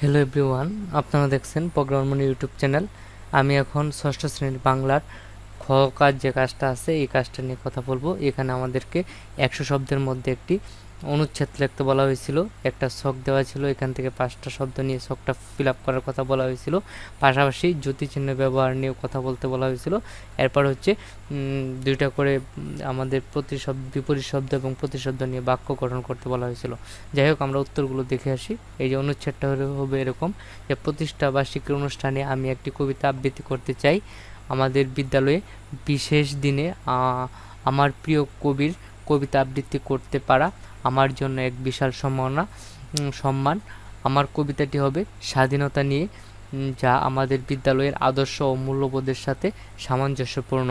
Hello everyone আপনারা দেখছেন প্রোগ্রামমনি YouTube channel আমি এখন ষষ্ঠ শ্রেণির বাংলার খ কাজ যে কাজটা আছে, এই কাজটা নিয়ে কথা বলব। এখানে আমাদেরকে একশো শব্দের মধ্যে একটি অনুচ্ছেদ লিখতে বলা হয়েছিল। একটা শখ দেওয়া ছিল, এখান থেকে পাঁচটা শব্দ নিয়ে শখটা ফিল আপ করার কথা বলা হয়েছিল। পাশাপাশি চিহ্ন ব্যবহার নিয়েও কথা বলতে বলা হয়েছিল। এরপর হচ্ছে দুইটা করে আমাদের প্রতি শব্দ বিপরীত শব্দ এবং প্রতিশব্দ নিয়ে বাক্য গঠন করতে বলা হয়েছিল। যাই হোক, আমরা উত্তরগুলো দেখে আসি। এই যে অনুচ্ছেদটা হবে এরকম যে, প্রতিষ্ঠা বার্ষিকীর অনুষ্ঠানে আমি একটি কবিতা আবৃত্তি করতে চাই। আমাদের বিদ্যালয়ে বিশেষ দিনে আমার প্রিয় কবির কবিতা আবৃত্তি করতে পারা আমার জন্য এক বিশাল সম্মাননা সম্মান। আমার কবিতাটি হবে স্বাধীনতা নিয়ে যা আমাদের বিদ্যালয়ের আদর্শ ও মূল্যবোধের সাথে সামঞ্জস্যপূর্ণ।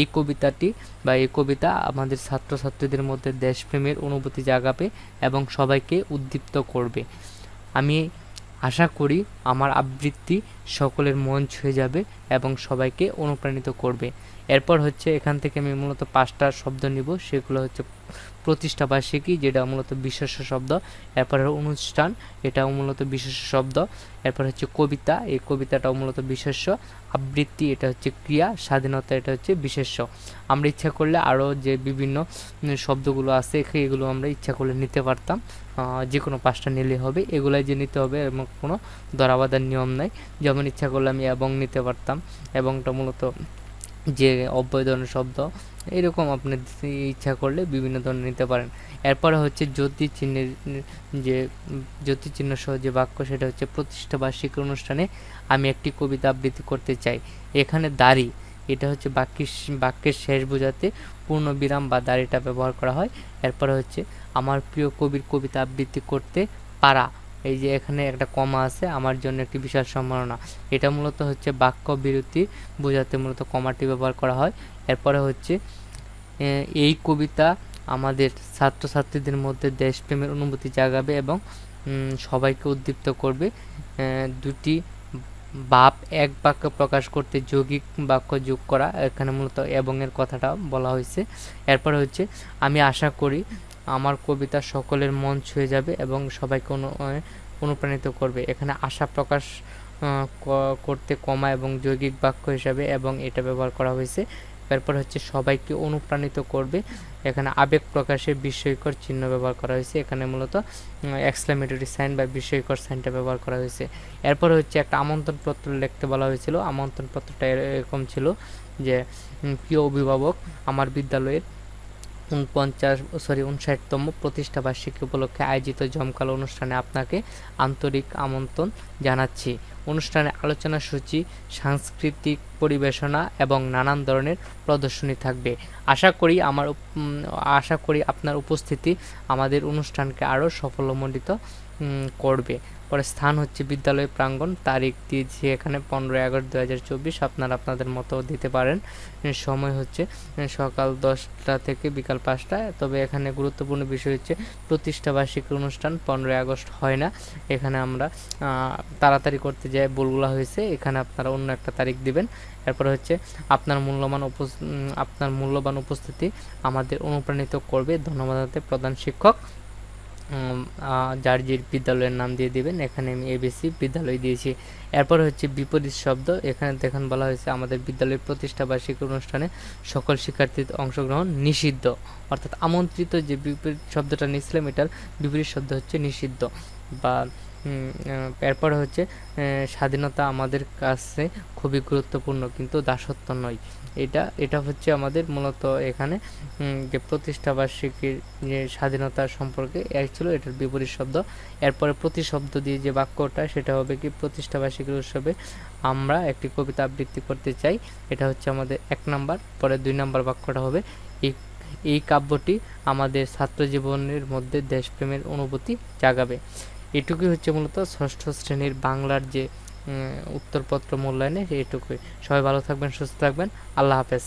এই কবিতাটি বা এই কবিতা আমাদের ছাত্রছাত্রীদের মধ্যে দেশপ্রেমের অনুভূতি জাগাবে এবং সবাইকে উদ্দীপ্ত করবে। আমি আশা করি আমার আবৃত্তি সকলের মন ছুঁয়ে যাবে এবং সবাইকে অনুপ্রাণিত করবে। এরপর হচ্ছে এখান থেকে আমি মূলত পাঁচটা শব্দ নিব, সেগুলো হচ্ছে প্রতিষ্ঠা বার্ষিকী, যেটা মূলত বিশেষ শব্দ, এরপর অনুষ্ঠান, এটাও মূলত বিশেষ শব্দ, এরপর হচ্ছে কবিতা, এই কবিতাটাও মূলত বিশেষ্য আবৃত্তি এটা হচ্ছে ক্রিয়া, স্বাধীনতা এটা হচ্ছে বিশেষ্য আমরা ইচ্ছা করলে আরও যে বিভিন্ন শব্দগুলো আছে এগুলো আমরা ইচ্ছা করলে নিতে পারতাম। যে কোনো পাঁচটা নিলে হবে, এগুলাই যে নিতে হবে এবং কোনো দরাবাদার নিয়ম নাই। যেমন ইচ্ছা করলে আমি এবং নিতে পারতাম, এবংটা মূলত যে অব্যয় ধরনের শব্দ, এরকম আপনি ইচ্ছা করলে বিভিন্ন ধরনের নিতে পারেন। এরপরে হচ্ছে জ্যোতি চিহ্নের, যে জ্যোতি চিহ্ন সহ যে বাক্য, সেটা হচ্ছে প্রতিষ্ঠা বার্ষিক অনুষ্ঠানে আমি একটি কবিতা আবৃত্তি করতে চাই। এখানে দাড়ি, এটা হচ্ছে বাক্যের বাক্যের শেষ বোঝাতে পূর্ণ বিরাম বা দাড়িটা ব্যবহার করা হয়। এরপরে হচ্ছে, আমার প্রিয় কবির কবিতা আবৃত্তি করতে পারা। এই যে এখানে একটা কমা আছে, আমার জন্য একটি বিশাল সম্ভাবনা এটা মূলত হচ্ছে বাক্য বিরতি, বোঝাতে মূলত কমাটি ব্যবহার করা হয়। এরপরে হচ্ছে এই কবিতা আমাদের ছাত্রছাত্রীদের মধ্যে দেশপ্রেমের অনুভূতি জাগাবে এবং সবাইকে উদ্দীপ্ত করবে। দুটি বাপ এক বাক্য প্রকাশ করতে যৌগিক বাক্য যোগ করা, এখানে মূলত এবং এর কথাটা বলা হয়েছে। এরপরে হচ্ছে, আমি আশা করি আমার কবিতা সকলের মন ছুঁয়ে যাবে এবং সবাইকে অনু অনুপ্রাণিত করবে। এখানে আশা প্রকাশ করতে কমা এবং যৌগিক বাক্য হিসাবে এবং এটা ব্যবহার করা হয়েছে। তারপর হচ্ছে সবাইকে অনুপ্রাণিত করবে। এখানে আবেগ প্রকাশে বিস্ময়কর চিহ্ন ব্যবহার করা হয়েছে। এখানে মূলত এক্সক্লামেটরি সাইন বা বিস্ময়কর সাইনটা ব্যবহার করা হয়েছে। এরপর হচ্ছে একটা আমন্ত্রণপত্র লিখতে বলা হয়েছিল। আমন্ত্রণপত্রটা এর- এরকম ছিল যে প্রিয় অভিভাবক, আমার বিদ্যালয়ের উনপঞ্চাশ সরি উনষাটতম প্রতিষ্ঠাবার্ষিকী উপলক্ষে আয়োজিত জমকালো অনুষ্ঠানে আপনাকে আন্তরিক আমন্ত্রণ জানাচ্ছি। অনুষ্ঠানে আলোচনা সূচি, সাংস্কৃতিক পরিবেশনা এবং নানান ধরনের প্রদর্শনী থাকবে। আশা করি আমার আশা করি আপনার উপস্থিতি আমাদের অনুষ্ঠানকে আরও সফলমণ্ডিত করবে। পরে স্থান হচ্ছে বিদ্যালয় প্রাঙ্গণ, তারিখ দিয়েছি এখানে পনেরোই আগস্ট দু হাজার চব্বিশ। আপনারা আপনাদের মতো দিতে পারেন। সময় হচ্ছে সকাল দশটা থেকে বিকাল পাঁচটা। তবে এখানে গুরুত্বপূর্ণ বিষয় হচ্ছে প্রতিষ্ঠা বার্ষিকী অনুষ্ঠান পনেরোই আগস্ট হয় না। এখানে আমরা তাড়াতাড়ি করতে যাই ভুলগুলা হয়েছে, এখানে আপনারা অন্য একটা তারিখ দিবেন। এরপর হচ্ছে, আপনার মূল্যবান আপনার মূল্যবান উপস্থিতি আমাদের অনুপ্রাণিত করবে। ধন্যবাদ প্রধান শিক্ষক। যে বিদ্যালয়ের নাম দিয়ে দিবেন, এখানে আমি এবিসি বিদ্যালয় দিয়েছি। এরপর হচ্ছে বিপরীত শব্দ, এখানে দেখেন বলা হয়েছে, আমাদের বিদ্যালয়ের প্রতিষ্ঠা বার্ষিকী অনুষ্ঠানে সকল শিক্ষার্থীর অংশগ্রহণ নিষিদ্ধ। অর্থাৎ আমন্ত্রিত যে বিপরীত শব্দটা নিয়েছিলাম, এটার বিপরীত শব্দ হচ্ছে নিষিদ্ধ বা এরপর হচ্ছে স্বাধীনতা আমাদের কাছে খুবই গুরুত্বপূর্ণ, কিন্তু দাসত্ব নয়। এটা এটা হচ্ছে আমাদের মূলত এখানে যে প্রতিষ্ঠা বার্ষিকীর যে স্বাধীনতা সম্পর্কে, এক ছিল এটার বিপরীত শব্দ। এরপরে প্রতিশব্দ দিয়ে যে বাক্যটা, সেটা হবে কি প্রতিষ্ঠা বার্ষিকীর উৎসবে আমরা একটি কবিতা আবৃত্তি করতে চাই। এটা হচ্ছে আমাদের এক নাম্বার, পরে দুই নাম্বার বাক্যটা হবে, এই এই কাব্যটি আমাদের ছাত্র জীবনের মধ্যে দেশপ্রেমের অনুভূতি জাগাবে। এটুকুই হচ্ছে মূলত ষষ্ঠ শ্রেণির বাংলার যে উত্তরপত্র মূল্যায়নে এটুকুই। সবাই ভালো থাকবেন, সুস্থ থাকবেন। আল্লাহ হাফেজ।